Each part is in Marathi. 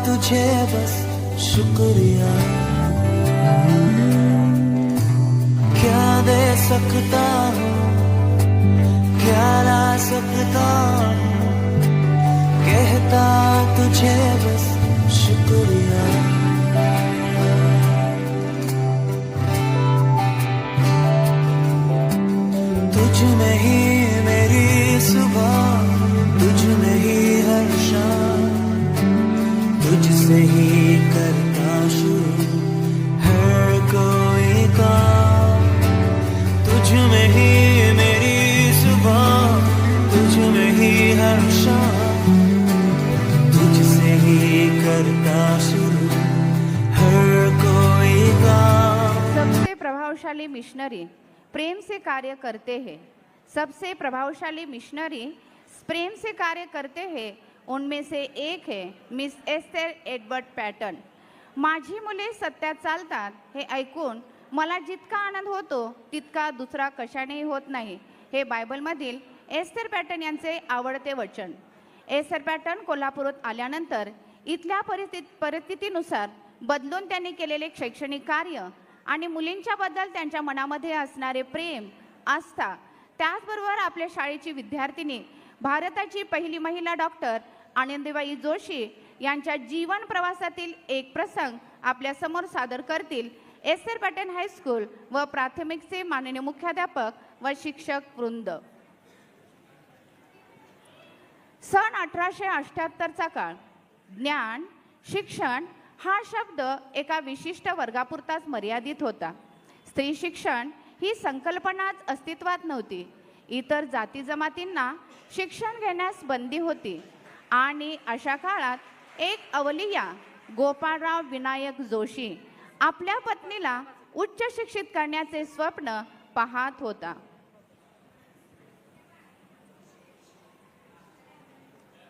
तुझे बस शुक्रिया क्या दे सकता हूँ क्या ला सकता हूँ कहता तुझे बस शुक्रिया तुझ में कार्य करते हैं। सबसे प्रभावशाली मिशनरी प्रेम से कार्य करते हैं उनमें से एक है मिस एस्थेर एडवर्ड पॅटर्न माझी मुले सत्यात चालतात हे ऐकून मला जितका आनंद होतो तितका दुसरा कशानेही होत नाही हे बायबलमधील एस्थेर पॅटर्न यांचे आवडते वचन. एस्थेर पॅटर्न कोल्हापुरात आल्यानंतर इथल्या परिस्थिती परिस्थितीनुसार बदलून त्यांनी केलेले शैक्षणिक कार्य आणि मुलींच्याबद्दल त्यांच्या मनामध्ये असणारे प्रेम आस्था. त्याचबरोबर आपल्या शाळेची विद्यार्थिनी भारताची पहिली महिला डॉक्टर आनंदीबाई जोशी यांच्या जीवन प्रवासातील एक प्रसंग आपल्यासमोर सादर करतील. एस आर पॅटर्न हायस्कूल व प्राथमिकचे माननीय मुख्याध्यापक व शिक्षक वृंद. सन अठराशे अठ्ठ्याहत्तरचा काळ. ज्ञान शिक्षण हा शब्द एका विशिष्ट वर्गापुरताच मर्यादित होता. स्त्री शिक्षण ही संकल्पनाच अस्तित्वात नव्हती. इतर जाती जमातींना शिक्षण घेण्यास बंदी होती. आणि अशा काळात एक अवलिया गोपाळराव विनायक जोशी आपल्या पत्नीला उच्च शिक्षित करण्याचे स्वप्न पाहत होता.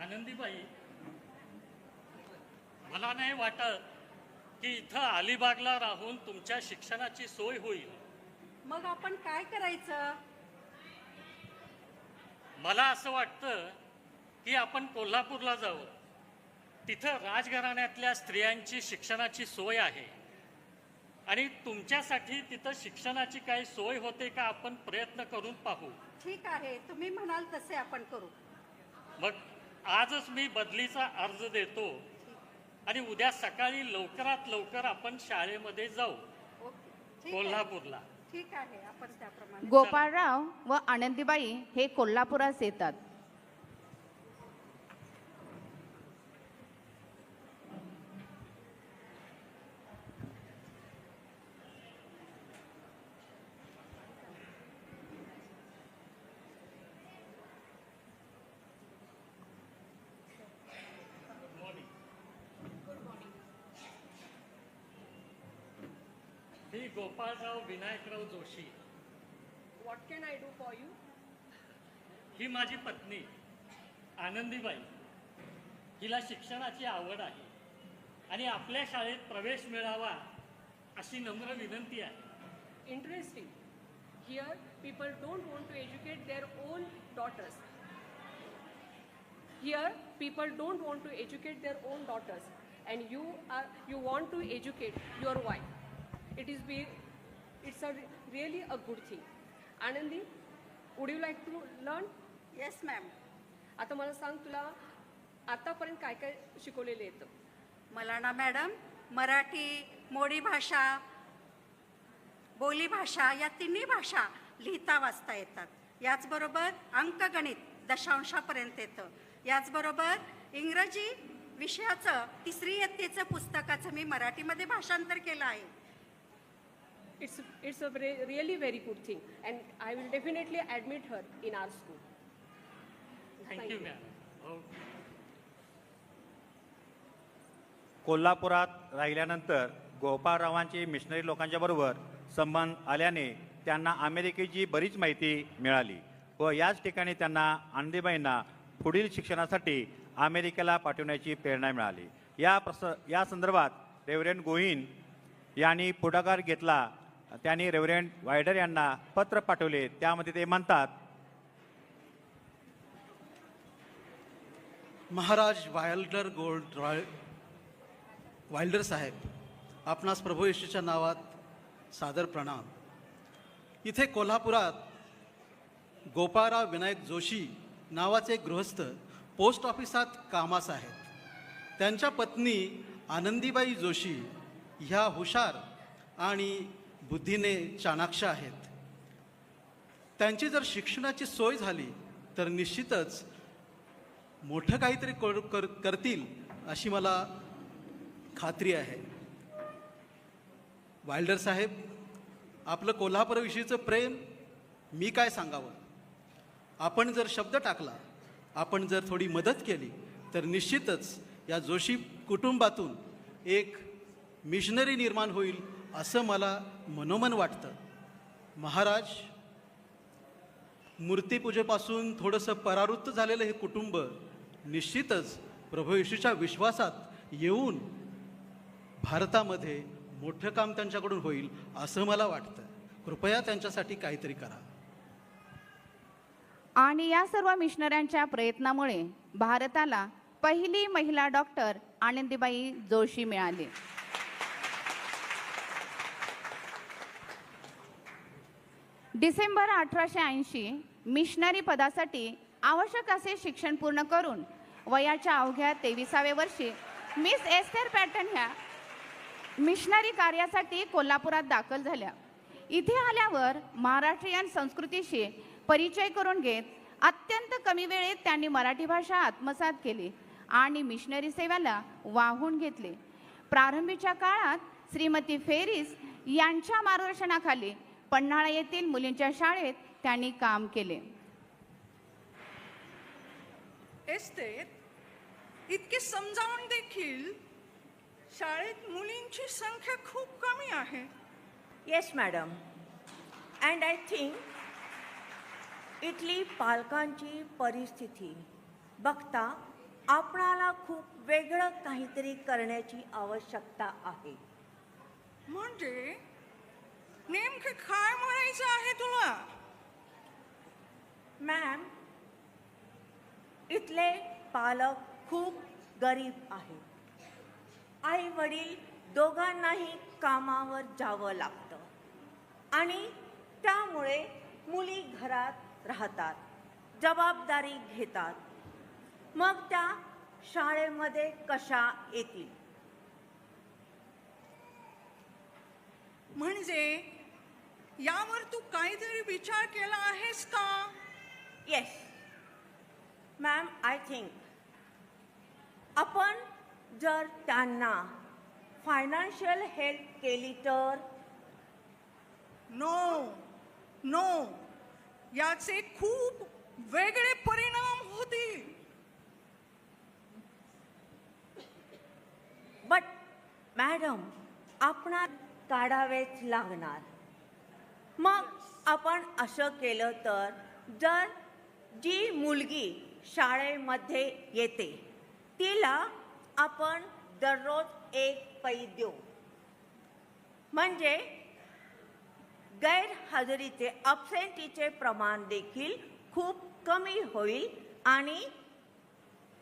आनंदीबाई मला नाही वाटत की इथं अलिबागला राहून तुमच्या शिक्षणाची सोय होईल. मग आपण काय करायचं? मला असं वाटतं की आपण कोल्हापूरला जाऊ तिथं राजघराण्यातल्या स्त्रियांची शिक्षणाची सोय आहे. आणि तुमच्यासाठी तिथं शिक्षणाची काही सोय होते का आपण प्रयत्न करून पाहू. ठीक आहे तुम्ही म्हणाल तसे आपण करू. मग आजच मी बदलीचा अर्ज देतो. आणि उद्या सकाळी लवकरात लवकर आपण शाळेमध्ये जाऊ. कोल्हापूरला. ठीक आहे आपण त्याप्रमाणे गोपाळराव व आनंदीबाई हे कोल्हापुरास येतात मी Gopalrao Vinayakrao Joshi. What can I do for you ही माझी पत्नी आनंदीबाई. हिला शिक्षणाची आवड आहे आणि आपल्या शाळेत प्रवेश मिळावा अशी नम्र विनंती आहे. Interesting here people don't want to educate their own daughters here people don't want to educate their own daughters and you are you want to educate your wife it is be it's a re- really a good thing. Anandi, would you like to learn? Yes ma'am आता मला सांग तुला आतापर्यंत काय काय शिकवलेलं येतं मला ना मॅडम मराठी मोडी भाषा बोली भाषा या तिन्ही भाषा लिहिता वाचता येतात. याचबरोबर अंकगणित दशांशापर्यंत येतं. याचबरोबर इंग्रजी विषयाचं तिसरी इयत्तेचं पुस्तकाचं मी मराठीमध्ये भाषांतर केलं आहे. It's it's a very, really very good thing, and I will definitely admit her in our school. Thank you ma'am हो कोल्हापुरात राहिल्यानंतर गोपाळरावांची मिशनरी लोकांच्या बरोबर संबंध आल्याने त्यांना अमेरिकेची बरीच माहिती मिळाली व याच ठिकाणी त्यांना आनंदीबाईंना पुढील शिक्षणासाठी अमेरिकेला पाठवण्याची प्रेरणा मिळाली. या प्रस या संदर्भात रेव्हरेंड गोहीन यांनी पुढाकार घेतला त्यांनी रेव्हरेंट वायडर यांना पत्र पाठवले. त्यामध्ये ते म्हणतात महाराज वायल्डर गोल्ड रॉय वायल्डर साहेब आपणास प्रभू येशूच्या नावात सादर प्रणाम. इथे कोल्हापुरात गोपाळराव विनायक जोशी नावाचे गृहस्थ पोस्ट ऑफिसात कामास आहेत. त्यांच्या पत्नी आनंदीबाई जोशी ह्या हुशार आणि बुद्धीने चाणाक्ष आहेत. त्यांची जर शिक्षणाची सोय झाली तर निश्चितच मोठं काहीतरी कर कर करतील अशी मला खात्री आहे. वाईल्डर साहेब आपलं कोल्हापूरविषयीचं प्रेम मी काय सांगावं? आपण जर शब्द टाकला आपण जर थोडी मदत केली तर निश्चितच या जोशी कुटुंबातून एक मिशनरी निर्माण होईल असं मला मनोमन वाटतं. महाराज मूर्तीपूजेपासून थोडंसं परावृत्त झालेलं हे कुटुंब निश्चितच प्रभू येशूच्या विश्वासात येऊन भारतामध्ये मोठं काम त्यांच्याकडून होईल असं मला वाटतं. कृपया त्यांच्यासाठी काहीतरी करा. आणि या सर्व मिशनऱ्यांच्या प्रयत्नामुळे भारताला पहिली महिला डॉक्टर आनंदीबाई जोशी मिळाली. डिसेंबर अठराशे ऐंशी मिशनरी पदासाठी आवश्यक असे शिक्षण पूर्ण करून वयाच्या अवघ्या तेविसाव्या वर्षी मिस एस्थेर पॅटर्न ह्या मिशनरी कार्यासाठी कोल्हापुरात दाखल झाल्या. इथे आल्यावर महाराष्ट्रीयन संस्कृतीशी परिचय करून घेत अत्यंत कमी वेळेत त्यांनी मराठी भाषा आत्मसात केली आणि मिशनरी सेवेला वाहून घेतले. प्रारंभीच्या काळात श्रीमती फेरिस यांच्या मार्गदर्शनाखाली पन्हाळा येथील मुलींच्या शाळेत त्यांनी काम केले. इतके समजावून देखील शाळेत मुलींची संख्या खूप कमी आहे. Yes madam and I think इथली पालकांची परिस्थिती बघता आपणाला खूप वेगळं काहीतरी करण्याची आवश्यकता आहे. म्हणजे नेमके काय म्हणायचं आहे तुला? मॅम इथले पालक खूप गरीब आहेत. आई वडील दोघांनाही कामावर जावं लागतं. आणि त्यामुळे मुली घरात राहतात जबाबदारी घेतात. मग त्या शाळेमध्ये कशा येतील? म्हणजे यावर तू काहीतरी विचार केला आहेस का? येस मॅम आय थिंक आपण जर त्यांना फायनान्शियल हेल्प केली तर? नो नो याचे खूप वेगळे परिणाम होतील. बट मॅडम आपणात काढावेच लागणार. मग आपण असं केलं तर जर जी मुलगी शाळेमध्ये येते तिला आपण दररोज एक पै देऊ. म्हणजे गैरहजेरीचे अपसेंटीचे प्रमाण देखील खूप कमी होईल आणि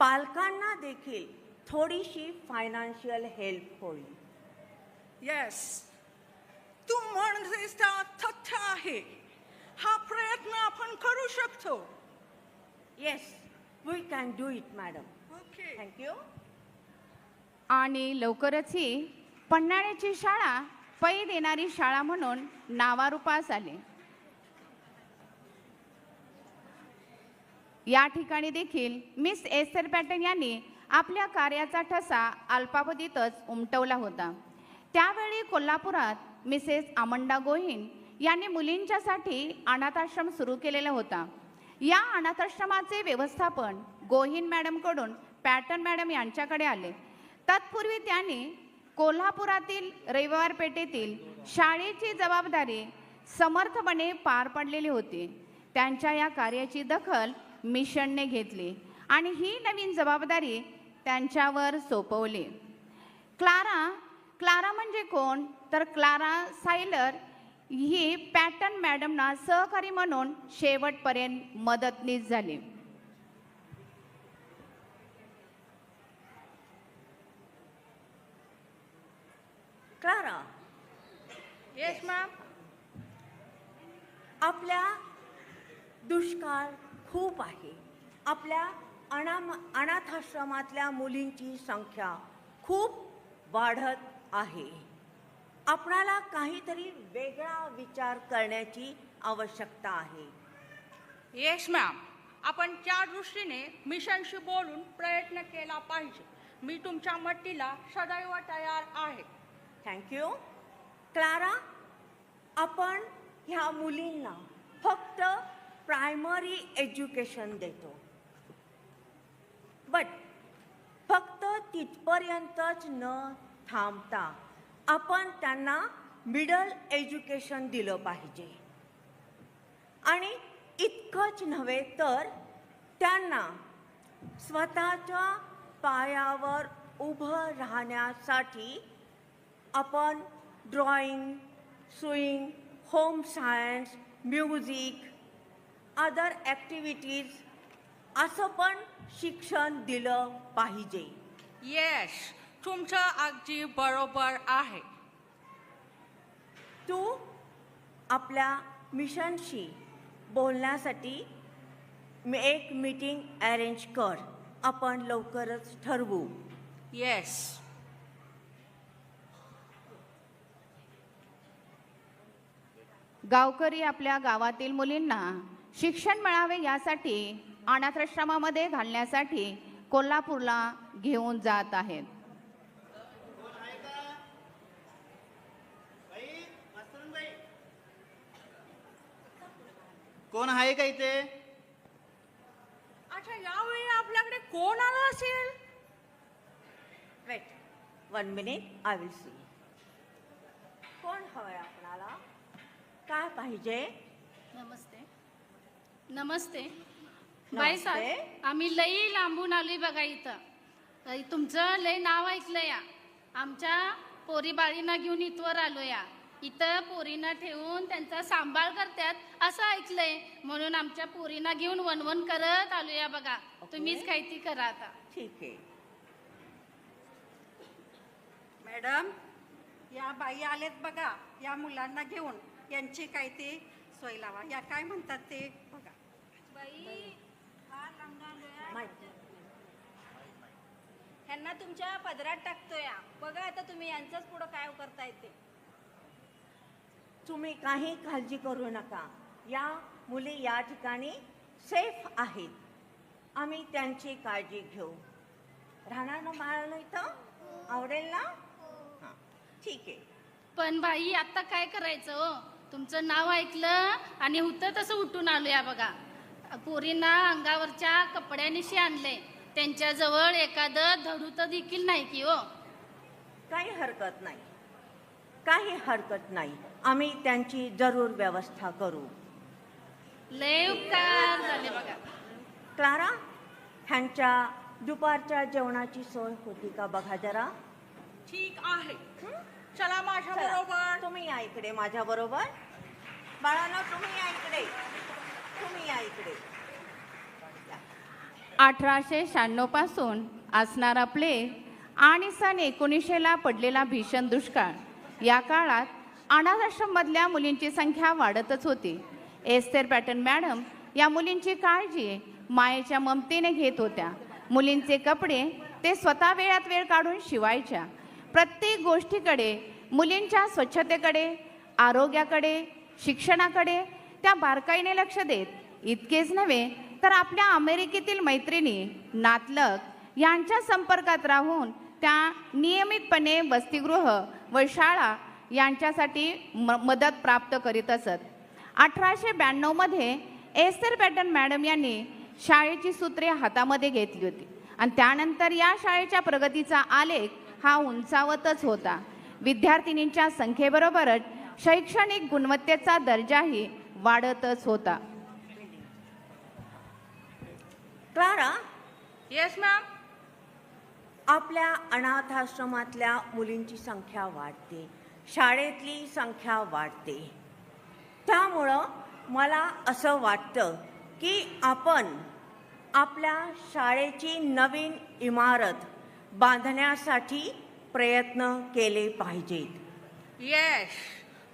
पालकांना देखील थोडीशी फायनान्शियल हेल्प होईल. येस तू म्हणतेस त्या तथ्य आहे. हा प्रयत्न आपण करू शकतो. Yes we can do it madam okay thank you आणि लवकरच ही पन्हाळ्याची शाळा पै देणारी शाळा म्हणून नावारूपास आली. या ठिकाणी देखील मिस एस्थर पॅटन यांनी आपल्या कार्याचा ठसा अल्पावधीतच उमटवला होता. त्यावेळी कोल्हापुरात मिसेस आमंडा गोहीन यांनी मुलींच्यासाठी अनाथाश्रम सुरू केलेला होता. या अनाथाश्रमाचे व्यवस्थापन गोहीन मॅडमकडून पॅटर्न मॅडम यांच्याकडे आले. तत्पूर्वी त्यांनी कोल्हापुरातील रविवार पेठेतील शाळेची जबाबदारी समर्थपणे पार पाडलेली होती. त्यांच्या या कार्याची दखल मिशनने घेतली आणि ही नवीन जबाबदारी त्यांच्यावर सोपवली. क्लारा क्लारा म्हणजे कोण? तर क्लारा सायलर ही पॅटर्न मॅडमना सहकारी म्हणून शेवटपर्यंत मदतनीस झाली. क्लारा. येस मॅम आपल्या दुष्काळ खूप आहे. आपल्या अनाम अनाथाश्रमातल्या मुलींची संख्या खूप वाढत आहे. आपणाला काहीतरी वेगळा विचार करण्याची आवश्यकता आहे. येस मॅम आपण त्या दृष्टीने मिशनशी बोलून प्रयत्न केला पाहिजे. मी तुमच्या मदतीला सदैव तयार आहे. थँक्यू क्लारा आपण ह्या मुलींना फक्त प्रायमरी एज्युकेशन देतो. बट फक्त तिथपर्यंतच न थांबता. आपण त्यांना मिडल एज्युकेशन दिलं पाहिजे. आणि इतकंच नव्हे तर त्यांना स्वतःच्या पायावर उभं राहण्यासाठी आपण drawing sewing home science music other activities असं पण शिक्षण दिलं पाहिजे. येस तुमचं अगदी बरोबर आहे. तू आपल्या मिशनशी बोलण्यासाठी मी एक मीटिंग अरेंज कर. आपण लवकरच ठरवू. येस गावकरी आपल्या गावातील मुलींना शिक्षण मिळावे यासाठी अनाथाश्रमामध्ये घालण्यासाठी कोल्हापूरला घेऊन जात आहेत. कोण आहे का इथे? अच्छा यावेळी आपल्याकडे कोण आलं असेल? Wait one minute I will see कोण हवंय आपणाला? काय पाहिजे? नमस्ते. नमस्ते. नमस्ते. बाई साहेब आम्ही लई लांबून आलोय बघा इथं. तुमचं लय नाव ऐकलं या. आमच्या पोरी बाळींना घेऊन इथवर आलो या. इथं पोरींना ठेवून त्यांचा सांभाळ करतात असं ऐकलंय. म्हणून आमच्या पोरींना घेऊन वनवन करत आलो या बघा तुम्हीच काही ती करा आता. ठीक आहे. मॅडम या बाई आलेत बघा या मुलांना घेऊन. यांची काय ते सोय लावा. या काय म्हणतात ते बघा. माहिती ह्यांना तुमच्या पदरात टाकतोय. बघा आता तुम्ही यांचंच पुढं काय करता येते तुम्ही काही काळजी करू नका. या मुली या ठिकाणी सेफ आहेत. आम्ही त्यांची काळजी घेऊ. राहणार ना बाळाला इथं? आवडेल ना? हां ठीक आहे. पण बाई आता काय करायचं हो? तुमचं नाव ऐकलं आणि होतं तसं उठून आलो या बघा. पोरींना अंगावरच्या कपड्यानिशी आणले त्यांच्याजवळ एखादं धडू तर देखील नाही की हो. काही हरकत नाही. काही हरकत नाही. आम्ही त्यांची जरूर व्यवस्था करू. लय उपकार झाले बघा. क्लारा ह्यांच्या दुपारच्या जेवणाची सोय होती का बघा जरा? ठीक आहे. चला माझ्या बरोबर. तुम्ही या इकडे माझ्या बरोबर. बाळांनो तुम्ही या इकडे. तुम्ही या इकडे. अठराशे शहाण्णवपासून असणारा प्ले आणि सन एकोणीसशेला पडलेला भीषण दुष्काळ या काळात अनाथाश्रममधल्या मुलींची संख्या वाढतच होती. एस्तेर पॅटर्न मॅडम या मुलींची काळजी मायेच्या ममतेने घेत होत्या. मुलींचे कपडे ते स्वतः वेळात वेळ काढून शिवायच्या. प्रत्येक गोष्टीकडे मुलींच्या स्वच्छतेकडे आरोग्याकडे शिक्षणाकडे त्या बारकाईने लक्ष देत. इतकेच नव्हे तर आपल्या अमेरिकेतील मैत्रिणी नातलग यांच्या संपर्कात राहून त्या नियमितपणे वसतिगृह व शाळा यांच्यासाठी म मदत प्राप्त करीत असत. अठराशे ब्याण्णवमध्ये एस्तर पॅटर्न मॅडम यांनी शाळेची सूत्रे हातामध्ये घेतली होती. आणि त्यानंतर या शाळेच्या प्रगतीचा आलेख हा उंचावतच होता. विद्यार्थिनींच्या संख्येबरोबरच शैक्षणिक गुणवत्तेचा दर्जाही वाढतच होता. क्लारा? येस मॅम आपल्या अनाथाश्रमातल्या मुलींची संख्या वाढते. शाळेतली संख्या वाढते. त्यामुळं मला असं वाटतं की आपण आपल्या शाळेची नवीन इमारत बांधण्यासाठी प्रयत्न केले पाहिजेत. येस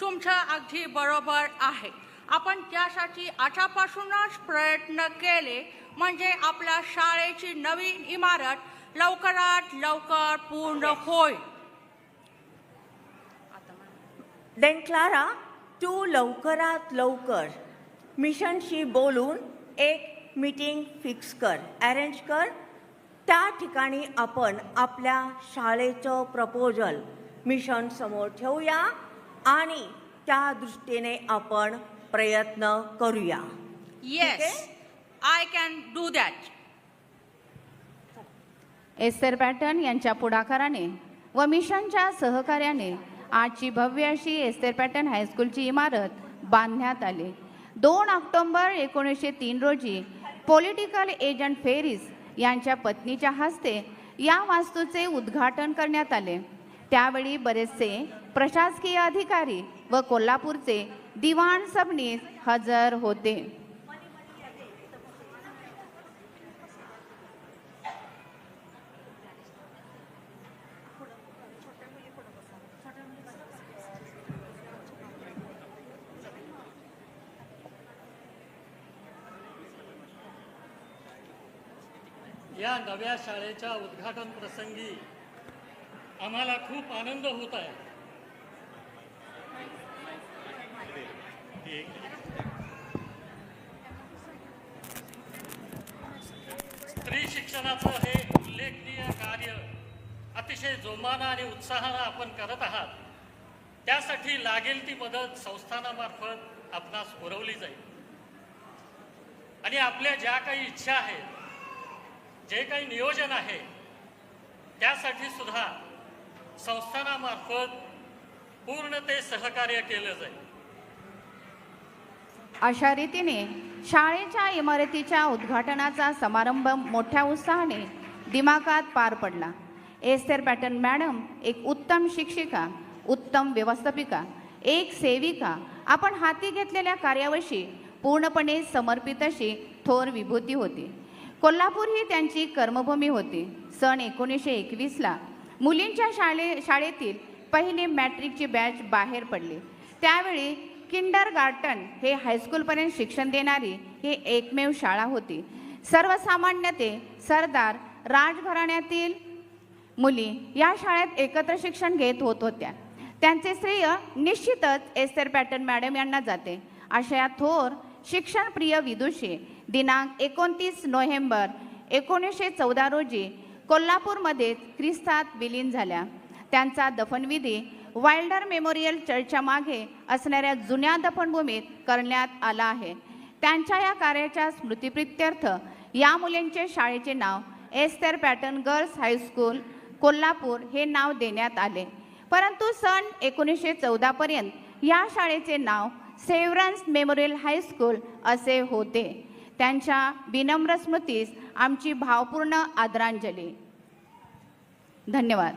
तुमचं अगदी बरोबर आहे. आपण त्यासाठी आतापासूनच प्रयत्न केले म्हणजे आपल्या शाळेची नवीन इमारत लवकरात लवकर पूर्ण होईल. देन क्लारा तू लवकरात लवकर मिशनशी बोलून एक मीटिंग फिक्स कर अरेंज कर. त्या ठिकाणी आपण आपल्या शाळेचं प्रपोजल मिशन समोर ठेवूया आणि त्या दृष्टीने आपण प्रयत्न करूया. Yes I can do that Esther Patton यांच्या पुढाकाराने व मिशनच्या सहकार्याने आजची भव्य अशी एस्तेर पॅटर्न हायस्कूलची इमारत बांधण्यात आली. दोन ऑक्टोंबर एकोणीसशे तीन रोजी पॉलिटिकल एजंट फेरिस यांच्या पत्नीच्या हस्ते या वास्तूचे उद्घाटन करण्यात आले. त्यावेळी बरेचसे प्रशासकीय अधिकारी व कोल्हापूरचे दिवाण सबनीस हजर होते. या नव्या शाळेच्या उद्घाटन प्रसंगी आम्हाला खूप आनंद होत आहे. स्त्री शिक्षणाचं हे उल्लेखनीय कार्य अतिशय जोमानं आणि उत्साहानं आपण करत आहात. त्यासाठी लागेल ती मदत संस्थानामार्फत आपणास पुरवली जाईल. आणि आपल्या ज्या काही इच्छा आहेत जे काही नियोजन आहे त्यासाठी सुद्धा संस्थानामार्फत पूर्ण ते सहकार्य केलं जाईल. अशा रीतीने शाळेच्या इमारतीच्या उद्घाटनाचा समारंभ मोठ्या उत्साहाने दिमागात पार पडला. एस्तेर पॅटर्न मॅडम एक उत्तम शिक्षिका उत्तम व्यवस्थापिका एक सेविका आपण हाती घेतलेल्या कार्यावशी पूर्णपणे समर्पित अशी थोर विभूती होती. कोल्हापूर ही त्यांची कर्मभूमी होती. सन एकोणीसशे एकवीसला मुलींच्या शाळे शाळेतील पहिली मॅट्रिकची बॅच बाहेर पडली. त्यावेळी किंडर गार्टन हे हायस्कूलपर्यंत शिक्षण देणारी ही एकमेव शाळा होती. सर्वसामान्य ते सरदार राजघराण्यातील मुली या शाळेत एकत्र शिक्षण घेत होत होत्या. त्यांचे श्रेय निश्चितच एस्तर पॅटर्न मॅडम यांना जाते. अशा या थोर शिक्षणप्रिय विदुषी दिनांक एकोणतीस नोव्हेंबर एकोणीसशे चौदा रोजी कोल्हापूरमध्ये ख्रिस्तात विलीन झाल्या. त्यांचा दफनविधी वाइल्डर मेमोरियल चर्चच्या मागे असणाऱ्या जुन्या दफनभूमीत करण्यात आला आहे. त्यांच्या या कार्याच्या स्मृतिप्रित्यर्थ या मुलींचे शाळेचे नाव Esther Patton girls high school Kolhapur हे नाव देण्यात आले. परंतु सन एकोणीसशे चौदापर्यंत या शाळेचे नाव सेव्हरन्स मेमोरियल हायस्कूल असे होते. त्यांच्या विनम्र स्मृतीस आमची भावपूर्ण आदरांजली. धन्यवाद.